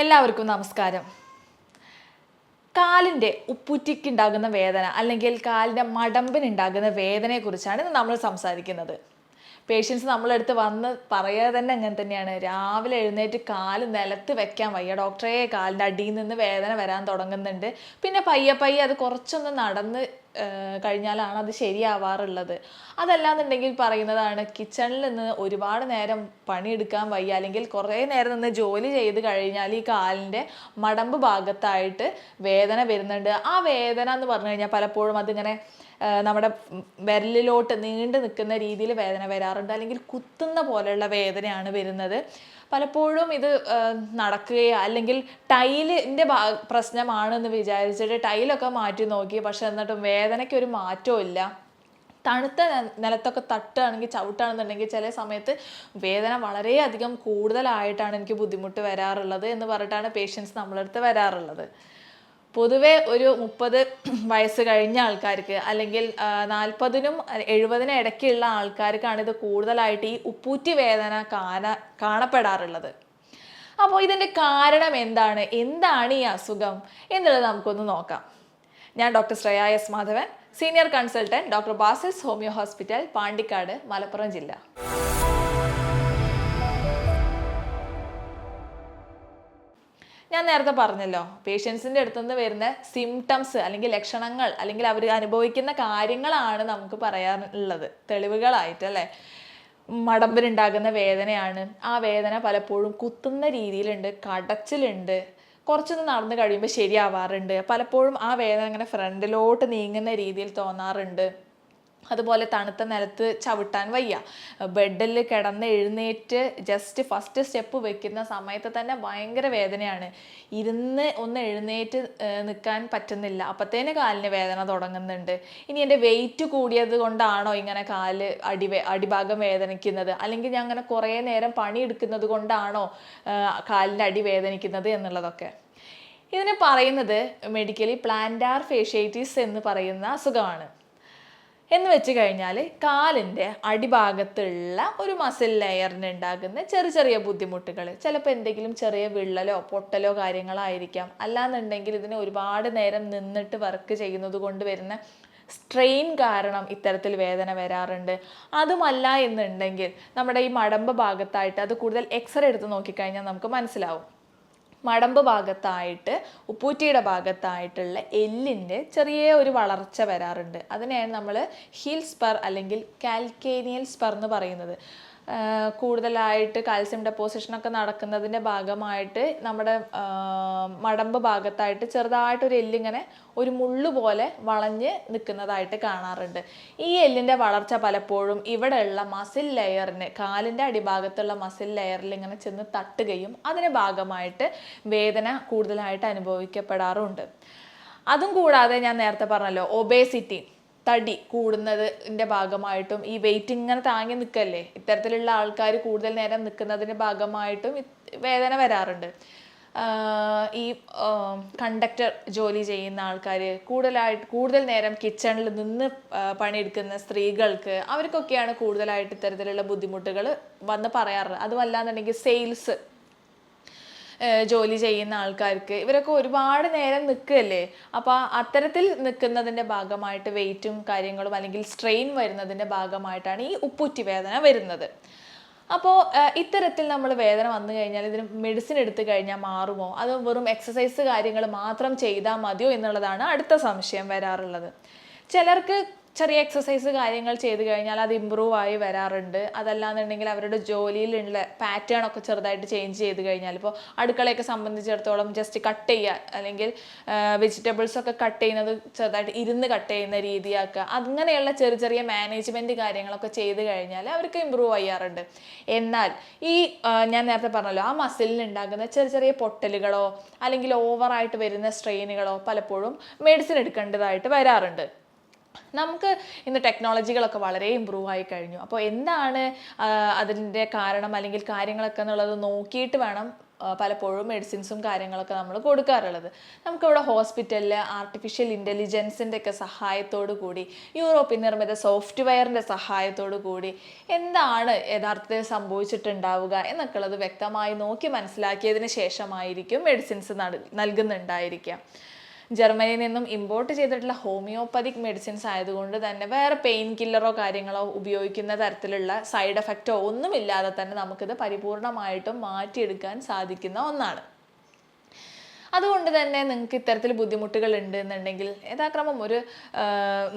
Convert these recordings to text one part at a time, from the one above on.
എല്ലാവർക്കും നമസ്കാരം. കാലിന്റെ ഉപ്പുറ്റിക്കുണ്ടാകുന്ന വേദന അല്ലെങ്കിൽ കാലിന്റെ മടമ്പിനുണ്ടാകുന്ന വേദനയെക്കുറിച്ചാണ് ഇന്ന് നമ്മൾ സംസാരിക്കുന്നത്. പേഷ്യൻസ് നമ്മളെടുത്ത് വന്ന് പറയാതെ തന്നെ അങ്ങനെ തന്നെയാണ്. രാവിലെ എഴുന്നേറ്റ് കാൽ നിലത്ത് വെക്കാൻ വയ്യ. ഡോക്ടറെ കാലിന്റെ അടിയിൽ നിന്ന് വേദന വരാൻ തുടങ്ങുന്നുണ്ട്. പിന്നെ പയ്യെ പയ്യെ അത് കുറച്ചൊന്ന് നടന്ന് കഴിഞ്ഞാലാണ് അത് ശരിയാവാറുള്ളത്. അതല്ലാന്നുണ്ടെങ്കിൽ പറയുന്നതാണ് കിച്ചണിൽ നിന്ന് ഒരുപാട് നേരം പണിയെടുക്കാൻ വയ്യ. അല്ലെങ്കിൽ കുറേ നേരം നിന്ന് ജോലി ചെയ്ത് കഴിഞ്ഞാൽ ഈ കാലിന്റെ മടമ്പ് ഭാഗത്തായിട്ട് വേദന വരുന്നുണ്ട്. ആ വേദന എന്ന് പറഞ്ഞു കഴിഞ്ഞാൽ പലപ്പോഴും അതിങ്ങനെ നമ്മുടെ വിരലിലോട്ട് നീണ്ടു നിൽക്കുന്ന രീതിയിൽ വേദന വരാറുണ്ട്. അല്ലെങ്കിൽ കുത്തുന്ന പോലെയുള്ള വേദനയാണ് വരുന്നത്. പലപ്പോഴും ഇത് നടക്കുകയോ അല്ലെങ്കിൽ ടൈലിന്റെ പ്രശ്നമാണെന്ന് വിചാരിച്ചിട്ട് ടൈലൊക്കെ മാറ്റി നോക്കി. പക്ഷെ എന്നിട്ടും വേദനയ്ക്ക് ഒരു മാറ്റവും ഇല്ല. തണുത്ത നിലത്തൊക്കെ തട്ടുകയാണെങ്കിൽ ചവിട്ടുകയാണെന്നുണ്ടെങ്കിൽ ചില സമയത്ത് വേദന വളരെയധികം കൂടുതലായിട്ടാണ് എനിക്ക് ബുദ്ധിമുട്ട് വരാറുള്ളത് എന്ന് പറഞ്ഞിട്ടാണ് പേഷ്യൻസ് നമ്മളടുത്ത് വരാറുള്ളത്. പൊതുവെ ഒരു മുപ്പത് വയസ്സ് കഴിഞ്ഞ ആൾക്കാർക്ക് അല്ലെങ്കിൽ നാൽപ്പതിനും എഴുപതിനും ഇടയ്ക്കുള്ള ആൾക്കാർക്കാണ് ഇത് കൂടുതലായിട്ട് ഈ ഉപ്പൂറ്റി വേദന കാണ കാണപ്പെടാറുള്ളത്. അപ്പോൾ ഇതിന്റെ കാരണം എന്താണ്? എന്താണ് ഈ അസുഖം? എന്നുള്ളത് നമുക്കൊന്ന് നോക്കാം. ഞാൻ doctor Shreya S Madhavan senior consultant doctor Basil's homeo hospital Pandikkad Malappuram ജില്ല. ഞാൻ നേരത്തെ പറഞ്ഞല്ലോ പേഷ്യൻസിന്റെ അടുത്തുനിന്ന് വരുന്ന സിംറ്റംസ് അല്ലെങ്കിൽ ലക്ഷണങ്ങൾ അല്ലെങ്കിൽ അവർ അനുഭവിക്കുന്ന കാര്യങ്ങളാണ് നമുക്ക് പറയാനുള്ളത്. തെളിവുകളായിട്ട് അല്ലേ? മടമ്പിനുണ്ടാകുന്ന വേദനയാണ്. ആ വേദന പലപ്പോഴും കുത്തുന്ന രീതിയിലുണ്ട് കടച്ചിലുണ്ട്. കുറച്ചൊന്ന് നടന്നു കഴിയുമ്പോൾ ശരിയാവാറുണ്ട്. പലപ്പോഴും ആ വേദന അങ്ങനെ ഫ്രണ്ടിലോട്ട് നീങ്ങുന്ന രീതിയിൽ തോന്നാറുണ്ട്. അതുപോലെ തണുത്ത നിലത്ത് ചവിട്ടാൻ വയ്യ. ബെഡിൽ കിടന്ന് എഴുന്നേറ്റ് ജസ്റ്റ് ഫസ്റ്റ് സ്റ്റെപ്പ് വെക്കുന്ന സമയത്ത് തന്നെ ഭയങ്കര വേദനയാണ്. ഇരുന്ന് ഒന്ന് എഴുന്നേറ്റ് നിൽക്കാൻ പറ്റുന്നില്ല. അപ്പത്തേന് കാലിന് വേദന തുടങ്ങുന്നുണ്ട്. ഇനി എന്റെ വെയിറ്റ് കൂടിയത് കൊണ്ടാണോ ഇങ്ങനെ കാൽ അടി അടിഭാഗം വേദനിക്കുന്നത്? അല്ലെങ്കിൽ ഞാൻ അങ്ങനെ കുറേ നേരം പണിയെടുക്കുന്നത് കൊണ്ടാണോ കാലിന്റെ അടി വേദനിക്കുന്നത് എന്നുള്ളതൊക്കെ? ഇതിന് പറയുന്നത് മെഡിക്കലി പ്ലാന്റാർ ഫേഷ്യേറ്റീസ് എന്ന് പറയുന്ന അസുഖമാണ്. എന്ന് വെച്ച് കഴിഞ്ഞാൽ കാലിന്റെ അടിഭാഗത്തുള്ള ഒരു മസിൽ ലെയറിന് ഉണ്ടാകുന്ന ചെറിയ ചെറിയ ബുദ്ധിമുട്ടുകൾ ചിലപ്പോൾ എന്തെങ്കിലും ചെറിയ വിള്ളലോ പൊട്ടലോ കാര്യങ്ങളായിരിക്കാം. അല്ലാന്നുണ്ടെങ്കിൽ ഇതിന് ഒരുപാട് നേരം നിന്നിട്ട് വർക്ക് ചെയ്യുന്നത് കൊണ്ട് വരുന്ന സ്ട്രെയിൻ കാരണം ഇത്തരത്തിൽ വേദന വരാറുണ്ട്. അതുമല്ല എന്നുണ്ടെങ്കിൽ നമ്മുടെ ഈ മടമ്പ് ഭാഗത്തായിട്ട് അത് കൂടുതൽ എക്സ്റേ എടുത്ത് നോക്കിക്കഴിഞ്ഞാൽ നമുക്ക് മനസ്സിലാവും. മടമ്പ് ഭാഗത്തായിട്ട് ഉപ്പൂറ്റിയുടെ ഭാഗത്തായിട്ടുള്ള എല്ലിന്റെ ചെറിയ ഒരു വളർച്ച വരാറുണ്ട്. അതിനെയാണ് നമ്മൾ ഹിൽ സ്പർ അല്ലെങ്കിൽ കാൽക്കേനിയൽ സ്പർ എന്ന് പറയുന്നത്. കൂടുതലായിട്ട് കാൽസ്യം ഡെപ്പോസിഷനൊക്കെ നടക്കുന്നതിന്റെ ഭാഗമായിട്ട് നമ്മുടെ മടമ്പ് ഭാഗത്തായിട്ട് ചെറുതായിട്ടൊരു എല്ലിങ്ങനെ ഒരു മുള്ളു പോലെ വളഞ്ഞ് നിൽക്കുന്നതായിട്ട് കാണാറുണ്ട്. ഈ എല്ലിന്റെ വളർച്ച പലപ്പോഴും ഇവിടെയുള്ള മസിൽ ലെയറിന് കാലിന്റെ അടിഭാഗത്തുള്ള മസിൽ ലെയറിൽ ഇങ്ങനെ ചെന്ന് തട്ടുകയും അതിന് ഭാഗമായിട്ട് വേദന കൂടുതലായിട്ട് അനുഭവിക്കപ്പെടാറുണ്ട്. അതും കൂടാതെ ഞാൻ നേരത്തെ പറഞ്ഞല്ലോ ഒബേസിറ്റി തടി കൂടുന്നതിന്റെ ഭാഗമായിട്ടും ഈ വെയിറ്റ് ഇങ്ങനെ താങ്ങി നിൽക്കല്ലേ? ഇത്തരത്തിലുള്ള ആൾക്കാർ കൂടുതൽ നേരം നിൽക്കുന്നതിന്റെ ഭാഗമായിട്ടും വേദന വരാറുണ്ട്. ഈ കണ്ടക്ടർ ജോലി ചെയ്യുന്ന ആൾക്കാർ കൂടുതലായിട്ട് കൂടുതൽ നേരം കിച്ചണിൽ നിന്ന് പണിയെടുക്കുന്ന സ്ത്രീകൾക്ക് അവർക്കൊക്കെയാണ് കൂടുതലായിട്ട് ഇത്തരത്തിലുള്ള ബുദ്ധിമുട്ടുകൾ വന്ന് പറയാറ് അതുമല്ലാന്നുണ്ടെങ്കിൽ സെയിൽസ് ജോലി ചെയ്യുന്ന ആൾക്കാർക്ക് ഇവരൊക്കെ ഒരുപാട് നേരം നിൽക്കുകയല്ലേ? അപ്പോൾ അത്തരത്തിൽ നിൽക്കുന്നതിന്റെ ഭാഗമായിട്ട് വെയിറ്റും കാര്യങ്ങളും അല്ലെങ്കിൽ സ്ട്രെയിൻ വരുന്നതിന്റെ ഭാഗമായിട്ടാണ് ഈ ഉപ്പുറ്റി വേദന വരുന്നത്. അപ്പോൾ ഇത്തരത്തിൽ നമ്മൾ വേദന വന്നു കഴിഞ്ഞാൽ ഇതിന് മെഡിസിൻ എടുത്തു കഴിഞ്ഞാൽ മാറുമോ? അതോ വെറും എക്സസൈസ് കാര്യങ്ങൾ മാത്രം ചെയ്താൽ മതിയോ എന്നുള്ളതാണ് അടുത്ത സംശയം വരാറുള്ളത്. ചിലർക്ക് ചെറിയ എക്സസൈസ് കാര്യങ്ങൾ ചെയ്ത് കഴിഞ്ഞാൽ അത് ഇമ്പ്രൂവ് ആയി വരാറുണ്ട്. അതല്ലാന്നുണ്ടെങ്കിൽ അവരുടെ ജോലിയിലുള്ള പാറ്റേൺ ഒക്കെ ചെറുതായിട്ട് ചേഞ്ച് ചെയ്ത് കഴിഞ്ഞാൽ ഇപ്പോൾ അടുക്കളയൊക്കെ സംബന്ധിച്ചിടത്തോളം ജസ്റ്റ് കട്ട് ചെയ്യുക അല്ലെങ്കിൽ വെജിറ്റബിൾസ് ഒക്കെ കട്ട് ചെയ്യുന്നത് ചെറുതായിട്ട് ഇരുന്ന് കട്ട് ചെയ്യുന്ന രീതിയാക്കുക അങ്ങനെയുള്ള ചെറിയ ചെറിയ മാനേജ്മെന്റ് കാര്യങ്ങളൊക്കെ ചെയ്ത് കഴിഞ്ഞാൽ അവർക്ക് ഇമ്പ്രൂവ് ചെയ്യാറുണ്ട്. എന്നാൽ ഈ ഞാൻ നേരത്തെ പറഞ്ഞല്ലോ ആ മസിലിൽ ഉണ്ടാകുന്ന ചെറിയ ചെറിയ പൊട്ടലുകളോ അല്ലെങ്കിൽ ഓവറായിട്ട് വരുന്ന സ്ട്രെയിനുകളോ പലപ്പോഴും മെഡിസിൻ എടുക്കേണ്ടതായിട്ട് വരാറുണ്ട്. നമുക്ക് ഇന്ന് ടെക്നോളജികളൊക്കെ വളരെ ഇമ്പ്രൂവ് ആയി കഴിഞ്ഞു. അപ്പോൾ എന്താണ് അതിന്റെ കാരണം അല്ലെങ്കിൽ കാര്യങ്ങളൊക്കെ എന്നുള്ളത് നോക്കിയിട്ട് വേണം പലപ്പോഴും മെഡിസിൻസും കാര്യങ്ങളൊക്കെ നമ്മൾ കൊടുക്കാറുള്ളത്. നമുക്കിവിടെ ഹോസ്പിറ്റലിൽ ആർട്ടിഫിഷ്യൽ ഇന്റലിജൻസിന്റെ ഒക്കെ സഹായത്തോടു കൂടി യൂറോപ്യൻ നിർമ്മിത സോഫ്റ്റ്വെയറിന്റെ സഹായത്തോടു കൂടി എന്താണ് യഥാർത്ഥത്തിൽ സംഭവിച്ചിട്ടുണ്ടാവുക എന്നൊക്കെ ഉള്ളത് വ്യക്തമായി നോക്കി മനസ്സിലാക്കിയതിന് ശേഷമായിരിക്കും മെഡിസിൻസ് നൽകുന്നുണ്ടായിരിക്കുക. ജർമ്മനിയിൽ നിന്നും ഇമ്പോർട്ട് ചെയ്തിട്ടുള്ള ഹോമിയോപ്പതിക് മെഡിസിൻസ് ആയതുകൊണ്ട് തന്നെ വേറെ പെയിൻ കില്ലറോ കാര്യങ്ങളോ ഉപയോഗിക്കുന്ന തരത്തിലുള്ള സൈഡ് എഫക്റ്റോ ഒന്നുമില്ലാതെ തന്നെ നമുക്കിത് പരിപൂർണമായിട്ടും മാറ്റിയെടുക്കാൻ സാധിക്കുന്ന ഒന്നാണ്. അതുകൊണ്ട് തന്നെ നിങ്ങൾക്ക് ഇത്തരത്തിൽ ബുദ്ധിമുട്ടുകൾ ഉണ്ട് എന്നുണ്ടെങ്കിൽ യഥാക്രമം ഒരു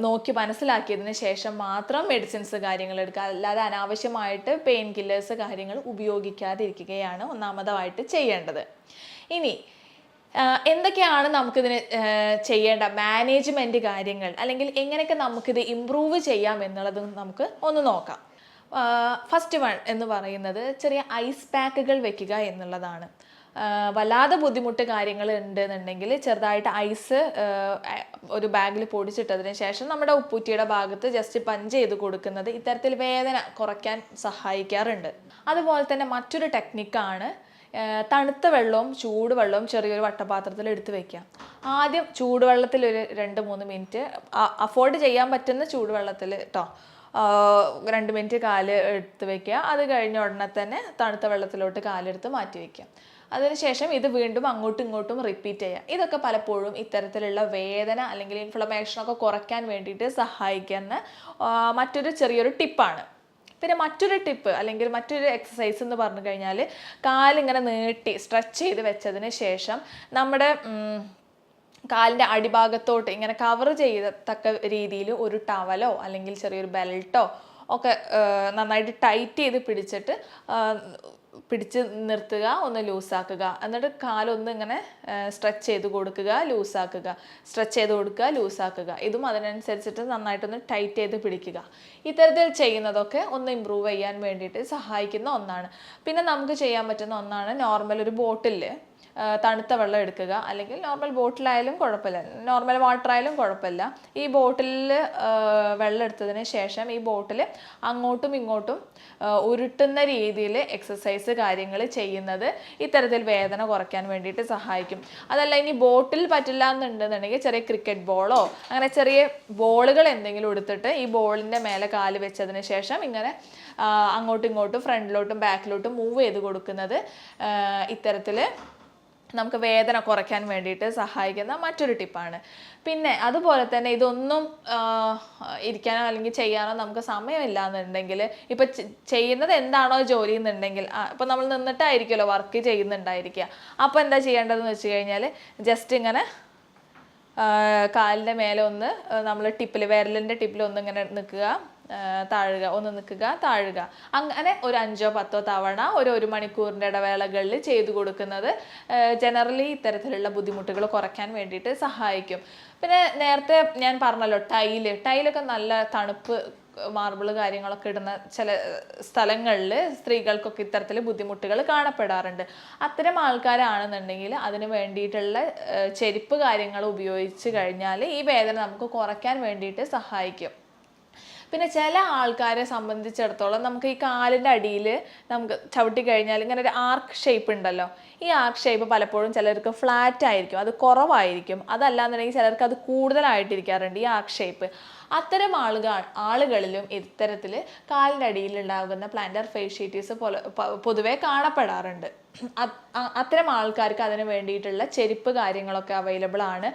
നോക്കി മനസ്സിലാക്കിയതിന് ശേഷം മാത്രം മെഡിസിൻസ് കാര്യങ്ങൾ എടുക്കുക. അല്ലാതെ അനാവശ്യമായിട്ട് പെയിൻ കില്ലേഴ്സ് കാര്യങ്ങൾ ഉപയോഗിക്കാതിരിക്കുകയാണ് ഒന്നാമതായിട്ട് ചെയ്യേണ്ടത്. ഇനി എന്തൊക്കെയാണ് നമുക്കിതിന് ചെയ്യേണ്ട മാനേജ്മെന്റ് കാര്യങ്ങൾ? അല്ലെങ്കിൽ എങ്ങനെയൊക്കെ നമുക്കിത് ഇമ്പ്രൂവ് ചെയ്യാം എന്നുള്ളത് നമുക്ക് ഒന്ന് നോക്കാം. ഫസ്റ്റ് വൺ എന്ന് പറയുന്നത് ചെറിയ ഐസ് പാക്കുകൾ വെക്കുക എന്നുള്ളതാണ്. വല്ലാതെ ബുദ്ധിമുട്ട് കാര്യങ്ങൾ ഉണ്ടെന്നുണ്ടെങ്കിൽ ചെറുതായിട്ട് ഐസ് ഒരു ബാഗിൽ പൊടിച്ചിട്ടതിന് ശേഷം നമ്മുടെ ഉപ്പൂറ്റിയുടെ ഭാഗത്ത് ജസ്റ്റ് പഞ്ച് ചെയ്ത് കൊടുക്കുന്നത് ഇത്തരത്തിൽ വേദന കുറയ്ക്കാൻ സഹായിക്കാറുണ്ട്. അതുപോലെ തന്നെ മറ്റൊരു ടെക്നിക്കാണ് തണുത്ത വെള്ളവും ചൂടുവെള്ളവും ചെറിയൊരു വട്ടപാത്രത്തിൽ എടുത്ത് വെക്കാം ആദ്യം ചൂടുവെള്ളത്തിൽ ഒരു രണ്ട് മൂന്ന് മിനിറ്റ് അഫോർഡ് ചെയ്യാൻ പറ്റുന്ന ചൂടുവെള്ളത്തിൽ കേട്ടോ രണ്ട് മിനിറ്റ് കാൽ എടുത്ത് വെക്കുക. അത് കഴിഞ്ഞ ഉടനെ തന്നെ തണുത്ത വെള്ളത്തിലോട്ട് കാലെടുത്ത് മാറ്റി വെക്കുക. അതിനുശേഷം ഇത് വീണ്ടും അങ്ങോട്ടും ഇങ്ങോട്ടും റിപ്പീറ്റ് ചെയ്യുക. ഇതൊക്കെ പലപ്പോഴും ഇത്തരത്തിലുള്ള വേദന അല്ലെങ്കിൽ ഇൻഫ്ലമേഷനൊക്കെ കുറയ്ക്കാൻ വേണ്ടിയിട്ട് സഹായിക്കുന്ന മറ്റൊരു ചെറിയൊരു ടിപ്പാണ്. പിന്നെ മറ്റൊരു ടിപ്പ് അല്ലെങ്കിൽ മറ്റൊരു എക്സസൈസ് എന്ന് പറഞ്ഞു കഴിഞ്ഞാൽ കാലിങ്ങനെ നീട്ടി സ്ട്രെച്ച് ചെയ്ത് വെച്ചതിന് ശേഷം നമ്മുടെ കാലിന്റെ അടിഭാഗത്തോട്ട് ഇങ്ങനെ കവർ ചെയ്യത്തക്ക രീതിയിൽ ഒരു ടവലോ അല്ലെങ്കിൽ ചെറിയൊരു ബെൽട്ടോ ഒക്കെ നന്നായിട്ട് ടൈറ്റ് ചെയ്ത് പിടിച്ചിട്ട് പിടിച്ച് നിർത്തുക ഒന്ന് ലൂസാക്കുക. എന്നിട്ട് കാലൊന്ന് ഇങ്ങനെ സ്ട്രെച്ച് ചെയ്ത് കൊടുക്കുക ലൂസാക്കുക. സ്ട്രെച്ച് ചെയ്ത് കൊടുക്കുക ലൂസാക്കുക. ഇതും അതിനനുസരിച്ചിട്ട് നന്നായിട്ടൊന്ന് ടൈറ്റ് ചെയ്ത് പിടിക്കുക. ഇത്തരത്തിൽ ചെയ്യുന്നതൊക്കെ ഒന്ന് ഇമ്പ്രൂവ് ചെയ്യാൻ വേണ്ടിയിട്ട് സഹായിക്കുന്ന ഒന്നാണ്. പിന്നെ നമുക്ക് ചെയ്യാൻ പറ്റുന്ന ഒന്നാണ് നോർമൽ ഒരു ബോട്ടിൽ തണുത്ത വെള്ളം എടുക്കുക. അല്ലെങ്കിൽ നോർമൽ ബോട്ടിലായാലും കുഴപ്പമില്ല. നോർമൽ വാട്ടർ ആയാലും കുഴപ്പമില്ല. ഈ ബോട്ടിലിൽ വെള്ളം എടുത്തതിന് ശേഷം ഈ ബോട്ടിൽ അങ്ങോട്ടും ഇങ്ങോട്ടും ഉരുട്ടുന്ന രീതിയിൽ എക്സസൈസ് കാര്യങ്ങൾ ചെയ്യുന്നത് ഇത്തരത്തിൽ വേദന കുറയ്ക്കാൻ വേണ്ടിയിട്ട് സഹായിക്കും. അതല്ല ഇനി ബോട്ടിൽ പറ്റില്ല എന്നുണ്ടെന്നുണ്ടെങ്കിൽ ചെറിയ ക്രിക്കറ്റ് ബോളോ അങ്ങനെ ചെറിയ ബോളുകൾ എന്തെങ്കിലും എടുത്തിട്ട് ഈ ബോളിന്റെ മേലെ കാൽ വെച്ചതിന് ശേഷം ഇങ്ങനെ അങ്ങോട്ടും ഇങ്ങോട്ടും ഫ്രണ്ടിലോട്ടും ബാക്കിലോട്ടും മൂവ് ചെയ്ത് കൊടുക്കുന്നത് ഇത്തരത്തിൽ നമുക്ക് വേദന കുറയ്ക്കാൻ വേണ്ടിയിട്ട് സഹായിക്കുന്ന മറ്റൊരു ടിപ്പാണ്. പിന്നെ അതുപോലെ തന്നെ ഇതൊന്നും ഇരിക്കാനോ അല്ലെങ്കിൽ ചെയ്യാനോ നമുക്ക് സമയമില്ല എന്നുണ്ടെങ്കിൽ ഇപ്പം ചെയ്യുന്നത് എന്താണോ ജോലി എന്നുണ്ടെങ്കിൽ ഇപ്പം നമ്മൾ നിന്നിട്ടായിരിക്കുമല്ലോ വർക്ക് ചെയ്യുന്നുണ്ടായിരിക്കുക. അപ്പോൾ എന്താ ചെയ്യേണ്ടതെന്ന് വെച്ച് കഴിഞ്ഞാൽ ജസ്റ്റ് ഇങ്ങനെ കാലിന്റെ മേലെ ഒന്ന് നമ്മൾ ടിപ്പിൽ വിരലിന്റെ ടിപ്പിൽ ഒന്ന് ഇങ്ങനെ നിൽക്കുക. താഴുക ഒന്ന് നിൽക്കുക താഴുക. അങ്ങനെ ഒരു അഞ്ചോ പത്തോ തവണ ഒരു ഒരു മണിക്കൂറിന്റെ ഇടവേളകളിൽ ചെയ്തു കൊടുക്കുന്നത് ജനറലി ഇത്തരത്തിലുള്ള ബുദ്ധിമുട്ടുകൾ കുറയ്ക്കാൻ വേണ്ടിയിട്ട് സഹായിക്കും. പിന്നെ നേരത്തെ ഞാൻ പറഞ്ഞല്ലോ ടൈൽ. ടൈലൊക്കെ നല്ല തണുപ്പ് മാർബിൾ കാര്യങ്ങളൊക്കെ ഇടുന്ന ചില സ്ഥലങ്ങളിൽ സ്ത്രീകൾക്കൊക്കെ ഇത്തരത്തിൽ ബുദ്ധിമുട്ടുകൾ കാണപ്പെടാറുണ്ട്. അത്തരം ആൾക്കാരാണെന്നുണ്ടെങ്കിൽ അതിന് വേണ്ടിയിട്ടുള്ള ചെരുപ്പ് കാര്യങ്ങൾ ഉപയോഗിച്ച് കഴിഞ്ഞാൽ ഈ വേദന നമുക്ക് കുറയ്ക്കാൻ വേണ്ടിയിട്ട് സഹായിക്കും. പിന്നെ ചില ആൾക്കാരെ സംബന്ധിച്ചിടത്തോളം നമുക്ക് ഈ കാലിന്റെ അടിയിൽ നമുക്ക് ചവിട്ടി കഴിഞ്ഞാൽ ഇങ്ങനെ ഒരു ആർക്ക് ഷേപ്പ് ഉണ്ടല്ലോ. ഈ ആർക്ക് ഷേപ്പ് പലപ്പോഴും ചിലർക്ക് ഫ്ലാറ്റ് ആയിരിക്കും അത് കുറവായിരിക്കും. അതല്ലാന്നുണ്ടെങ്കിൽ ചിലർക്ക് അത് കൂടുതലായിട്ടിരിക്കാറുണ്ട് ഈ ആർക്ക് ഷേപ്പ് അത്തരം ആളുകൾ ആളുകളിലും ഇത്തരത്തിൽ കാലിന്റെ അടിയിൽ ഉണ്ടാകുന്ന പ്ലാന്റർ ഫേഷ്യറ്റീസ് പോലെ പൊതുവേ കാണപ്പെടാറുണ്ട്. അത്തരം ആൾക്കാർക്ക് അതിന് വേണ്ടിയിട്ടുള്ള ചെരുപ്പ് കാര്യങ്ങളൊക്കെ അവൈലബിൾ ആണ്.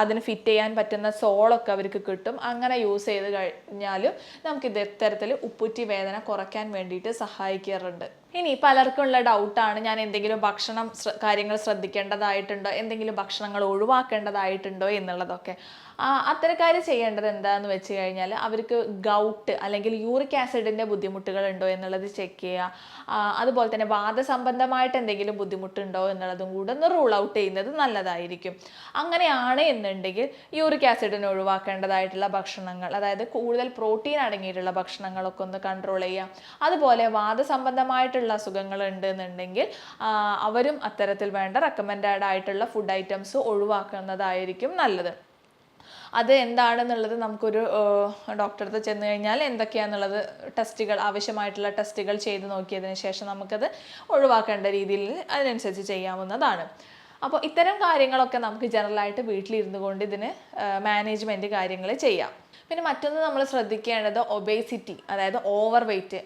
അതിന് ഫിറ്റ് ചെയ്യാൻ പറ്റുന്ന സോളൊക്കെ അവർക്ക് കിട്ടും. അങ്ങനെ യൂസ് ചെയ്ത് കഴിഞ്ഞാലും നമുക്ക് ഇത് ഇത്തരത്തിൽ ഉപ്പുറ്റി വേദന കുറയ്ക്കാൻ വേണ്ടിയിട്ട് സഹായിക്കാറുണ്ട്. ഇനി പലർക്കും ഉള്ള ഡൗട്ടാണ് ഞാൻ എന്തെങ്കിലും ഭക്ഷണം കാര്യങ്ങൾ ശ്രദ്ധിക്കേണ്ടതായിട്ടുണ്ടോ? എന്തെങ്കിലും ഭക്ഷണങ്ങൾ ഒഴിവാക്കേണ്ടതായിട്ടുണ്ടോ എന്നുള്ളതൊക്കെ. അത്തരക്കാർ ചെയ്യേണ്ടത് എന്താന്ന് വെച്ച് കഴിഞ്ഞാൽ അവർക്ക് ഗൗട്ട് അല്ലെങ്കിൽ യൂറിക് ആസിഡിന്റെ ബുദ്ധിമുട്ടുകൾ ഉണ്ടോ എന്നുള്ളത് ചെക്ക് ചെയ്യുക. അതുപോലെ തന്നെ വാദസംബന്ധമായിട്ട് എന്തെങ്കിലും ബുദ്ധിമുട്ടുണ്ടോ എന്നുള്ളതും കൂടെ ഒന്ന് റൂൾ ഔട്ട് ചെയ്യുന്നത് നല്ലതായിരിക്കും. അങ്ങനെയാണ് എന്നുണ്ടെങ്കിൽ യൂറിക് ആസിഡിനെ ഒഴിവാക്കേണ്ടതായിട്ടുള്ള ഭക്ഷണങ്ങൾ അതായത് കൂടുതൽ പ്രോട്ടീൻ അടങ്ങിയിട്ടുള്ള ഭക്ഷണങ്ങളൊക്കെ ഒന്ന് കൺട്രോൾ ചെയ്യുക. അതുപോലെ വാദസംബന്ധമായിട്ടുള്ള അസുഖങ്ങൾ ഉണ്ട് എന്നുണ്ടെങ്കിൽ അവരും അത്തരത്തിൽ വേണ്ട റെക്കമെൻഡഡ് ആയിട്ടുള്ള ഫുഡ് ഐറ്റംസ് ഒഴിവാക്കുന്നതായിരിക്കും നല്ലത്. അത് എന്താണെന്നുള്ളത് നമുക്കൊരു ഡോക്ടറെ അടുത്ത് ചെന്ന് കഴിഞ്ഞാൽ എന്തൊക്കെയാണെന്നുള്ളത് ടെസ്റ്റുകൾ ആവശ്യമായിട്ടുള്ള ടെസ്റ്റുകൾ ചെയ്ത് നോക്കിയതിന് ശേഷം നമുക്കത് ഒഴിവാക്കേണ്ട രീതിയിൽ അതിനനുസരിച്ച് ചെയ്യാവുന്നതാണ്. അപ്പോൾ ഇത്തരം കാര്യങ്ങളൊക്കെ നമുക്ക് ജനറലായിട്ട് വീട്ടിലിരുന്നു കൊണ്ട് ഇതിന് മാനേജ്മെന്റ് കാര്യങ്ങൾ ചെയ്യാം. പിന്നെ മറ്റൊന്ന് നമ്മൾ ശ്രദ്ധിക്കേണ്ടത് ഒബേസിറ്റി അതായത് ഓവർ വെയ്റ്റ്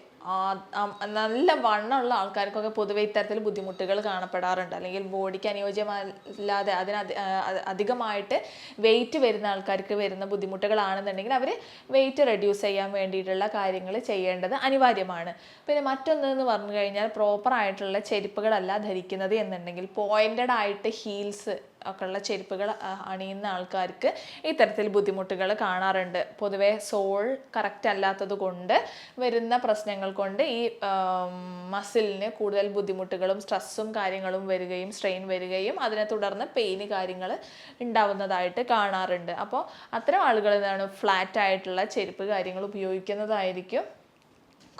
നല്ല വണ്ണമുള്ള ആൾക്കാർക്കൊക്കെ പൊതുവെ ഇത്തരത്തിൽ ബുദ്ധിമുട്ടുകൾ കാണപ്പെടാറുണ്ട്. അല്ലെങ്കിൽ ബോഡിക്ക് അനുയോജ്യമല്ലാതെ അതിന് അധികമായിട്ട് വെയിറ്റ് വരുന്ന ആൾക്കാർക്ക് വരുന്ന ബുദ്ധിമുട്ടുകളാണെന്നുണ്ടെങ്കിൽ അവർ വെയിറ്റ് റെഡ്യൂസ് ചെയ്യാൻ വേണ്ടിയിട്ടുള്ള കാര്യങ്ങൾ ചെയ്യേണ്ടത് അനിവാര്യമാണ്. പിന്നെ മറ്റൊന്നെന്ന് പറഞ്ഞു കഴിഞ്ഞാൽ പ്രോപ്പറായിട്ടുള്ള ചെരുപ്പുകളല്ല ധരിക്കുന്നത് എന്നുണ്ടെങ്കിൽ പോയിന്റഡ് ആയിട്ട് ഹീൽസ് ഒക്കെ ഉള്ള ചെരുപ്പുകൾ അണിയുന്ന ആൾക്കാർക്ക് ഇത്തരത്തിൽ ബുദ്ധിമുട്ടുകൾ കാണാറുണ്ട്. പൊതുവെ സോൾ കറക്റ്റ് അല്ലാത്തത് കൊണ്ട് വരുന്ന പ്രശ്നങ്ങൾ കൊണ്ട് ഈ മസിലിന് കൂടുതൽ ബുദ്ധിമുട്ടുകളും സ്ട്രെസ്സും കാര്യങ്ങളും വരികയും സ്ട്രെയിൻ വരികയും അതിനെ തുടർന്ന് പെയിന് കാര്യങ്ങൾ ഉണ്ടാവുന്നതായിട്ട് കാണാറുണ്ട്. അപ്പോൾ അത്തരം ആളുകൾ എന്താണ് ഫ്ലാറ്റ് ആയിട്ടുള്ള ചെരുപ്പ് കാര്യങ്ങൾ ഉപയോഗിക്കുന്നതായിരിക്കും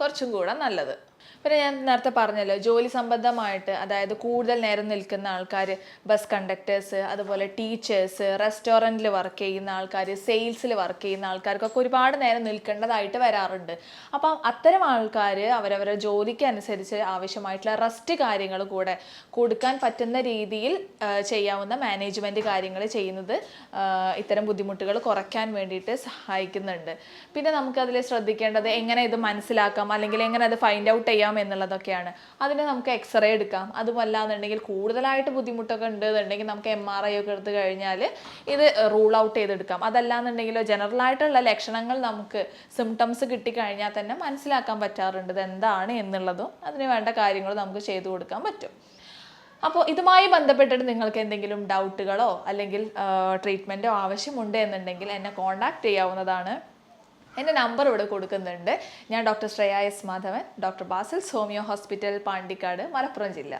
കുറച്ചും കൂടെ നല്ലത്. പിന്നെ ഞാൻ നേരത്തെ പറഞ്ഞല്ലോ ജോലി സംബന്ധമായിട്ട് അതായത് കൂടുതൽ നേരം നിൽക്കുന്ന ആൾക്കാർ ബസ് കണ്ടക്ടേഴ്സ് അതുപോലെ ടീച്ചേഴ്സ് റെസ്റ്റോറന്റിൽ വർക്ക് ചെയ്യുന്ന ആൾക്കാർ സെയിൽസിൽ വർക്ക് ചെയ്യുന്ന ആൾക്കാർക്കൊക്കെ ഒരുപാട് നേരം നിൽക്കേണ്ടതായിട്ട് വരാറുണ്ട്. അപ്പം അത്തരം ആൾക്കാർ അവരവരുടെ ജോലിക്ക് അനുസരിച്ച് ആവശ്യമായിട്ടുള്ള റെസ്റ്റ് കാര്യങ്ങൾ കൂടെ കൊടുക്കാൻ പറ്റുന്ന രീതിയിൽ ചെയ്യാവുന്ന മാനേജ്മെന്റ് കാര്യങ്ങൾ ചെയ്യുന്നത് ഇത്തരം ബുദ്ധിമുട്ടുകൾ കുറയ്ക്കാൻ വേണ്ടിയിട്ട് സഹായിക്കുന്നുണ്ട്. പിന്നെ നമുക്കതിൽ ശ്രദ്ധിക്കേണ്ടത് എങ്ങനെ ഇത് മനസ്സിലാക്കാം അല്ലെങ്കിൽ എങ്ങനെ അത് ഫൈൻഡ് ഔട്ട് ചെയ്യാം എന്നുള്ളതൊക്കെയാണ്. അതിന് നമുക്ക് എക്സ്റേ എടുക്കാം. അതുമല്ല എന്നുണ്ടെങ്കിൽ കൂടുതലായിട്ട് ബുദ്ധിമുട്ടൊക്കെ ഉണ്ട് എന്നുണ്ടെങ്കിൽ നമുക്ക് എം ആർ ഐ ഒക്കെ എടുത്തു കഴിഞ്ഞാൽ ഇത് റൂൾ ഔട്ട് ചെയ്തെടുക്കാം. ജനറൽ ആയിട്ടുള്ള ലക്ഷണങ്ങൾ നമുക്ക് സിംറ്റംസ് കിട്ടിക്കഴിഞ്ഞാൽ തന്നെ മനസ്സിലാക്കാൻ പറ്റാറുണ്ട് ഇത് എന്താണ് എന്നുള്ളതും അതിന് വേണ്ട കാര്യങ്ങൾ നമുക്ക് ചെയ്തു കൊടുക്കാൻ പറ്റും. അപ്പോൾ ഇതുമായി ബന്ധപ്പെട്ടിട്ട് നിങ്ങൾക്ക് എന്തെങ്കിലും ഡൗട്ടുകളോ അല്ലെങ്കിൽ ട്രീറ്റ്മെന്റോ ആവശ്യമുണ്ട് എന്നുണ്ടെങ്കിൽ എന്നെ കോൺടാക്ട് ചെയ്യാവുന്നതാണ്. എന്റെ നമ്പർ ഇവിടെ കൊടുക്കുന്നുണ്ട്. ഞാൻ doctor Shreya S Madhavan doctor Basil homeo hospital Pandikkad Malappuram ജില്ല.